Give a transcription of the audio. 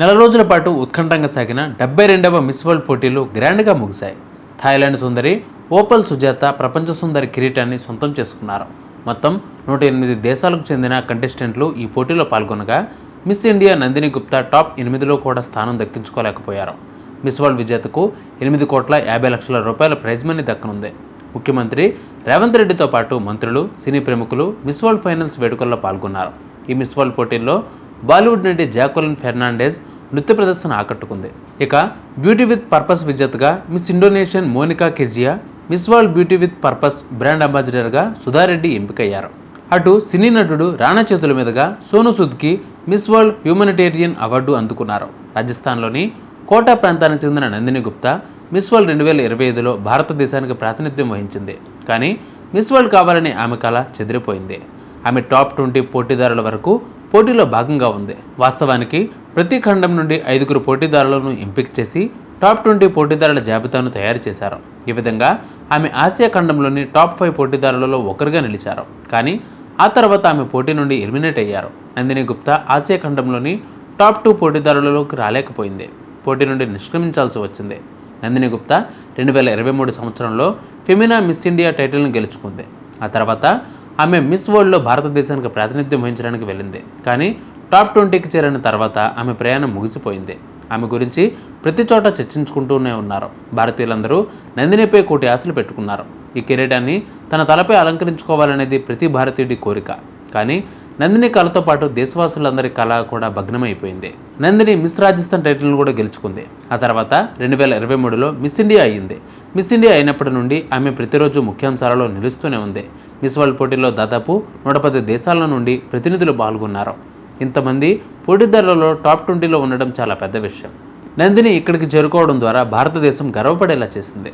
నెల రోజుల పాటు ఉత్కంఠంగా సాగిన డెబ్బై రెండవ మిస్ వరల్డ్ పోటీలు గ్రాండ్గా ముగిశాయి. థాయిలాండ్ సుందరి ఓపల్ సుజాత ప్రపంచ సుందరి కిరీటాన్ని సొంతం చేసుకున్నారు. మొత్తం నూట ఎనిమిది దేశాలకు చెందిన కంటెస్టెంట్లు ఈ పోటీలో పాల్గొనగా Miss India Nandini Gupta top ఎనిమిదిలో కూడా స్థానం దక్కించుకోలేకపోయారు. మిస్ వరల్డ్ విజేతకు ఎనిమిది కోట్ల యాభై లక్షల రూపాయల ప్రైజ్ మనీ దక్కనుంది. ముఖ్యమంత్రి రేవంత్ రెడ్డితో పాటు మంత్రులు సినీ ప్రముఖులు మిస్ వరల్డ్ ఫైనల్స్ వేడుకల్లో పాల్గొన్నారు. ఈ మిస్ వరల్డ్ పోటీల్లో బాలీవుడ్ నటి జాక్వలిన్ ఫెర్నాండెస్ నృత్య ప్రదర్శన ఆకట్టుకుంది. ఇక బ్యూటీ విత్ పర్పస్ విజేతగా Miss Indonesian Monica Kezia Miss World beauty with purpose brand అంబాసిడర్గా Sudha Reddy ఎంపికయ్యారు. అటు సినీ నటుడు రాణా చేతుల మీదుగా సోను సూద్కి మిస్ వరల్డ్ హ్యూమనిటేరియన్ అవార్డు అందుకున్నారు. రాజస్థాన్లోని కోటా ప్రాంతానికి చెందిన నందిని గుప్తా మిస్ వరల్డ్ రెండు వేల ఇరవై ఐదులో భారతదేశానికి ప్రాతినిధ్యం వహించింది. కానీ మిస్ వరల్డ్ కావాలని ఆమె కళ చెదిరిపోయింది. ఆమె టాప్ ట్వంటీ పోటీదారుల వరకు పోటీలో భాగంగా ఉంది. వాస్తవానికి ప్రతి ఖండం నుండి ఐదుగురు పోటీదారులను ఎంపిక చేసి టాప్ ట్వంటీ పోటీదారుల జాబితాను తయారు చేశారు. ఈ విధంగా ఆమె ఆసియా ఖండంలోని టాప్ ఫైవ్ పోటీదారులలో ఒకరుగా నిలిచారు. కానీ ఆ తర్వాత ఆమె పోటీ నుండి ఎలిమినేట్ అయ్యారు. నందిని గుప్తా ఆసియా ఖండంలోని టాప్ టూ పోటీదారులలోకి రాలేకపోయింది. పోటీ నుండి నిష్క్రమించాల్సి వచ్చింది. నందిని గుప్తా రెండు వేల ఇరవై మూడు సంవత్సరంలో ఫెమినా మిస్ ఇండియా టైటిల్ను గెలుచుకుంది. ఆ తర్వాత ఆమె మిస్ వరల్డ్లో భారతదేశానికి ప్రాతినిధ్యం వహించడానికి వెళ్ళింది. కానీ టాప్ ట్వంటీకి చేరిన తర్వాత ఆమె ప్రయాణం ముగిసిపోయింది. ఆమె గురించి ప్రతి చోట చర్చించుకుంటూనే ఉన్నారు. భారతీయులందరూ నందినిపై కోటి ఆశలు పెట్టుకున్నారు. ఈ కిరీటాన్ని తన తలపై అలంకరించుకోవాలనేది ప్రతి భారతీయుడి కోరిక. కానీ నందిని కళతో పాటు దేశవాసులందరి కళ కూడా భగ్నమైపోయింది. నందిని మిస్ రాజస్థాన్ టైటిల్ను కూడా గెలుచుకుంది. ఆ తర్వాత రెండు వేల ఇరవై మూడులో మిస్ ఇండియా అయ్యింది. మిస్ ఇండియా అయినప్పటి నుండి ఆమె ప్రతిరోజు ముఖ్యాంశాలలో నిలుస్తూనే ఉంది. మిస్ వరల్డ్ పోటీలో దాదాపు నూట పది దేశాల నుండి ప్రతినిధులు పాల్గొన్నారు. ఇంతమంది పోటీదారులలో టాప్ ట్వంటీలో ఉండడం చాలా పెద్ద విషయం. నందిని ఇక్కడికి చేరుకోవడం ద్వారా భారతదేశం గర్వపడేలా చేసింది.